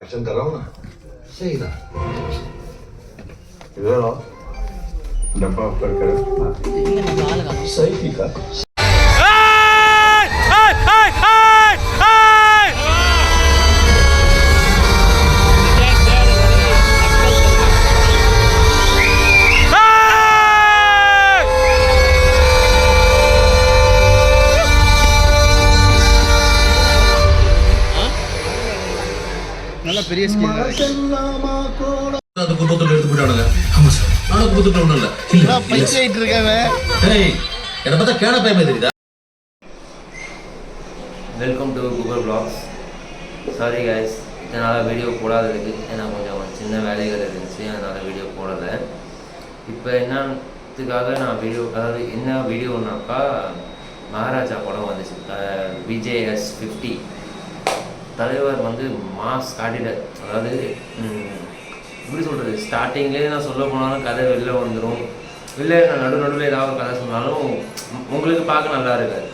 Action कर रहा हूँ ना सही ना इधर आओ डब्बा ऊपर कर सही ठीक நல்ல பெரிய ஸ்கீம் அந்த குப்பத்துல எடுத்து போயிட்டானுங்க. ஆமா சார். நானும் இல்ல. இல்ல இருக்காங்க டேய் என்ன பார்த்தா கேன பயமே தெரியுதா? Welcome to Google blogs sorry guys இதனால் வீடியோ போடாததுக்கு ஏன்னா கொஞ்சம் சின்ன வேலைகள் இருந்துச்சு. அதனால் வீடியோ போடலை. இப்போ என்னத்துக்காக நான் வீடியோ அதாவது என்ன வீடியோனாக்கா மகாராஜா படம் வந்துச்சு. விஜேஎஸ் ஃபிஃப்டி தலைவர் வந்து மாஸ் காட்டிட்டார் அதாவது எப்படி சொல்கிறது ஸ்டார்டிங்லேயே நான் சொல்ல போனாலும் கதை வெளில வந்துடும் இல்லை நான் நடு நடுவில் ஏதாவது ஒரு கதை சொன்னாலும் உங்களுக்கு பார்க்க நல்லா இருக்காது.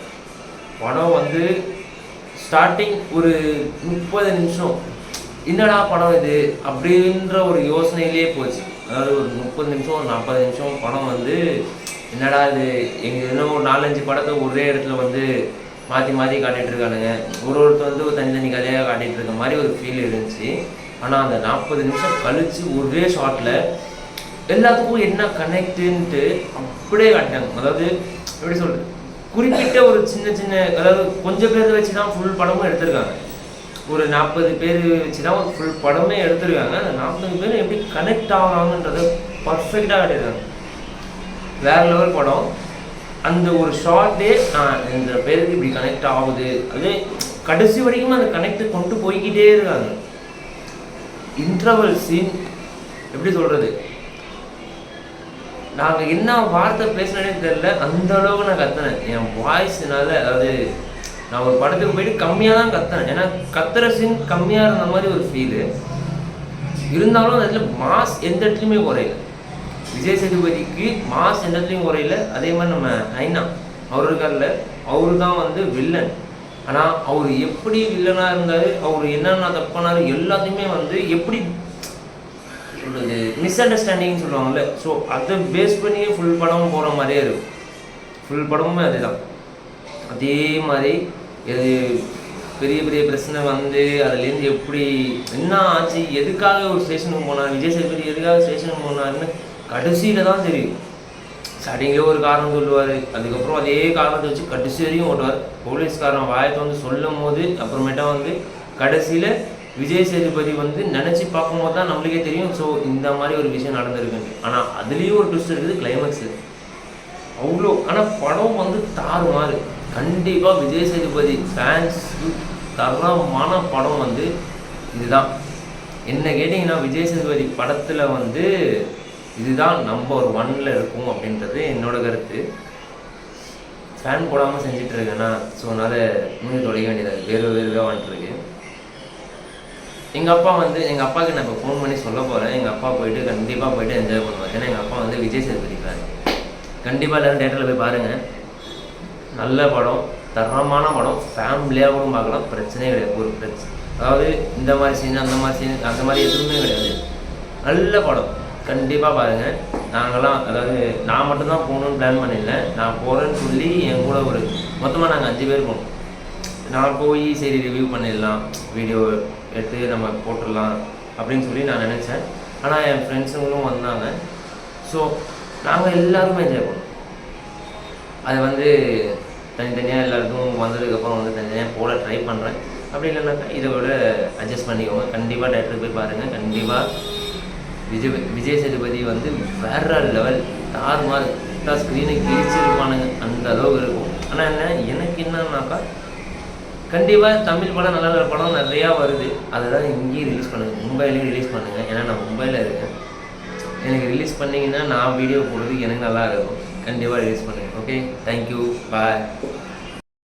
படம் வந்து ஸ்டார்டிங் ஒரு முப்பது நிமிஷம். என்னடா படம் இது? அப்படின்ற ஒரு யோசனையிலேயே போச்சு. அதாவது ஒரு முப்பது நிமிஷம் ஒரு நாற்பது நிமிஷம் படம் வந்து என்னடா இது? எங்கள் இன்னும் ஒரு நாலஞ்சு படத்தை ஒரே இடத்துல வந்து மாற்றி மாற்றி காட்டிகிட்ருக்கானுங்க ஒரு ஒருத்தர் வந்து ஒரு தனித்தனி கதையாக காட்டிகிட்டு இருக்க மாதிரி ஒரு ஃபீல் இருந்துச்சு. ஆனால் அந்த நாற்பது நிமிஷம் கழித்து ஒரே ஷார்ட்டில் எல்லாத்துக்கும் என்ன கனெக்டுன்ட்டு அப்படியே காட்டினாங்க அதாவது எப்படி சொல்கிறது குறிப்பிட்ட ஒரு சின்ன சின்ன அதாவது கொஞ்சம் பேர் வச்சு தான் ஃபுல் படமும் எடுத்திருக்காங்க. ஒரு நாற்பது பேர் வச்சு தான் ஒரு ஃபுல் படமே எடுத்திருக்காங்க. அந்த நாற்பது பேர் எப்படி கனெக்ட் ஆகிறாங்கன்றத பர்ஃபெக்டாக காட்டியிருக்காங்க. வேற லெவல் படம். அந்த ஒரு ஷார்ட்டே நான் இந்த பேருக்கு இப்படி கனெக்ட் ஆகுது. அது கடைசி வரைக்கும் அந்த கனெக்ட் கொண்டு போய்கிட்டே இருக்காங்க இன்டர்வல் சீன் எப்படி சொல்கிறது நாங்கள் என்ன வார்த்தை பேசினே தெரில அந்த அளவுக்கு நான் கத்துனேன். என் வாய்ஸ்னால அதாவது நான் ஒரு படத்துக்கு போயிட்டு கம்மியாக தான் கத்துனேன். ஏன்னா கத்துற சீன் கம்மியாக இருந்த மாதிரி ஒரு ஃபீலு இருந்தாலும் அந்த இடத்துல மாஸ் எந்த இடத்துலையுமே குறையல. விஜய் சேதுபதிக்கு மாஸ் எந்த இடத்துலையும் குறையல அதே மாதிரி நம்ம ஐனா அவர் இருக்கார்ல அவரு தான் வந்து வில்லன் ஆனால் அவர் எப்படி வில்லனாக இருந்தார் அவர் என்னென்ன தப்பானார் எல்லாத்தையுமே வந்து எப்படி சொல்றது மிஸ் அண்டர்ஸ்டாண்டிங் சொல்லுவாங்கல்ல. ஸோ அதை பேஸ் பண்ணியே ஃபுல் படம் போகிற மாதிரியே இருக்கும். ஃபுல் படமுமே அதுதான். அதே மாதிரி இது பெரிய பெரிய பிரச்சனை வந்து அதுலேருந்து எப்படி என்ன ஆச்சு எதுக்காக ஒரு ஸ்டேஷனுக்கு போனார் விஜய் சேதுபதி எதுக்காக ஸ்டேஷனுக்கு போனாருன்னு கடைசியில் தான் தெரியும். ஸ்டார்டிங்கில் ஒரு காரணம் சொல்லுவார். அதுக்கப்புறம் அதே காரணத்தை வச்சு கடைசி வரையும் ஓட்டுவார். போலீஸ்காரன் வாயத்தை வந்து சொல்லும் போது அப்புறமேட்டா வந்து கடைசியில் விஜய் சேதுபதி வந்து நினச்சி பார்க்கும்போது தான் நம்மளுக்கே தெரியும். ஸோ இந்த மாதிரி ஒரு விஷயம் நடந்திருக்குன்னு ஆனால் அதுலேயும் ஒரு ட்விஸ்ட் இருக்குது கிளைமேக்ஸு அவ்வளோ ஆனால் படம் வந்து தாறுமாறு கண்டிப்பாக விஜய் சேதுபதி ஃபேன்ஸுக்கு தரமான படம் வந்து இதுதான். என்ன கேட்டிங்கன்னா விஜய் சேதுபதி படத்தில் வந்து இதுதான் நம்பர் ஒன்ல இருக்கும் அப்படின்றது என்னோட கருத்து. ஃபேன் போடாமல் செஞ்சுட்டு இருக்கேன்னா ஸோ அதனால் மூஞ்சி தொலைக்க வேண்டியதாக வேறு வேறு வந்துட்டுருக்கு. எங்கள் அப்பா வந்து எங்கள் அப்பாவுக்கு நான் இப்போ ஃபோன் பண்ணி சொல்ல போகிறேன் எங்கள் அப்பா போயிட்டு கண்டிப்பாக போயிட்டு என்ஜாய் பண்ணுவார். ஏன்னா எங்கள் அப்பா வந்து விஜய் சேதுபதி ஃபேன் கண்டிப்பாக எல்லோரும் தேட்டரில் போய் பாருங்கள் நல்ல படம் தரமான படம். ஃபேமிலியாக கூட பார்க்கலாம். பிரச்சனையே கிடையாது. ஒரு பிரச்சனை அதாவது இந்த மாதிரி சீன் அந்த மாதிரி சீன் அந்த மாதிரி எதுவுமே கிடையாது. நல்ல படம். கண்டிப்பாக பாருங்கள் நாங்களாம் அதாவது நான் மட்டும்தான் போகணுன்னு பிளான் பண்ணியிருந்தேன். நான் போகிறேன்னு சொல்லி என் கூட ஒரு மொத்தமாக நாங்கள் அஞ்சு பேர் போனோம். நான் போய் சரி ரிவ்யூ பண்ணிடலாம். வீடியோ எடுத்து நம்ம போட்டுடலாம் அப்படின்னு சொல்லி நான் நினச்சேன். ஆனால் என் ஃப்ரெண்ட்ஸுங்களும் வந்தாங்க. ஸோ நாங்கள் எல்லாருமே என்ஜாய் பண்ணோம். அது வந்து தனித்தனியாக எல்லாருக்கும் வந்ததுக்கப்புறம் வந்து தனித்தனியாக போட ட்ரை பண்ணுறேன் அப்படி இல்லைனாக்கா இதை விட அட்ஜஸ்ட் பண்ணிக்கோங்க. கண்டிப்பாக டேரக்டர் போய் பாருங்கள் கண்டிப்பாக விஜய் விஜய் சேதுபதி வந்து வேற லெவல் தாறுமாறு ஸ்க்ரீனை கிழிச்சிருப்பானுங்க அந்த அளவுக்கு இருக்கும். ஆனால் என்ன எனக்கு என்னன்னாக்கா கண்டிப்பாக தமிழ் படம் நல்ல நல்ல படம் நிறையா வருது. அதை தான் இங்கேயும் ரிலீஸ் பண்ணுங்கள் மும்பையிலையும் ரிலீஸ் பண்ணுங்கள் ஏன்னா நான் மும்பையில் இருக்கேன். எனக்கு ரிலீஸ் பண்ணிங்கன்னா நான் வீடியோ போடுறதுக்கு எனக்கு நல்லா இருக்கும். கண்டிப்பாக ரிலீஸ் பண்ணுங்கள் ஓகே தேங்க்யூ பாய்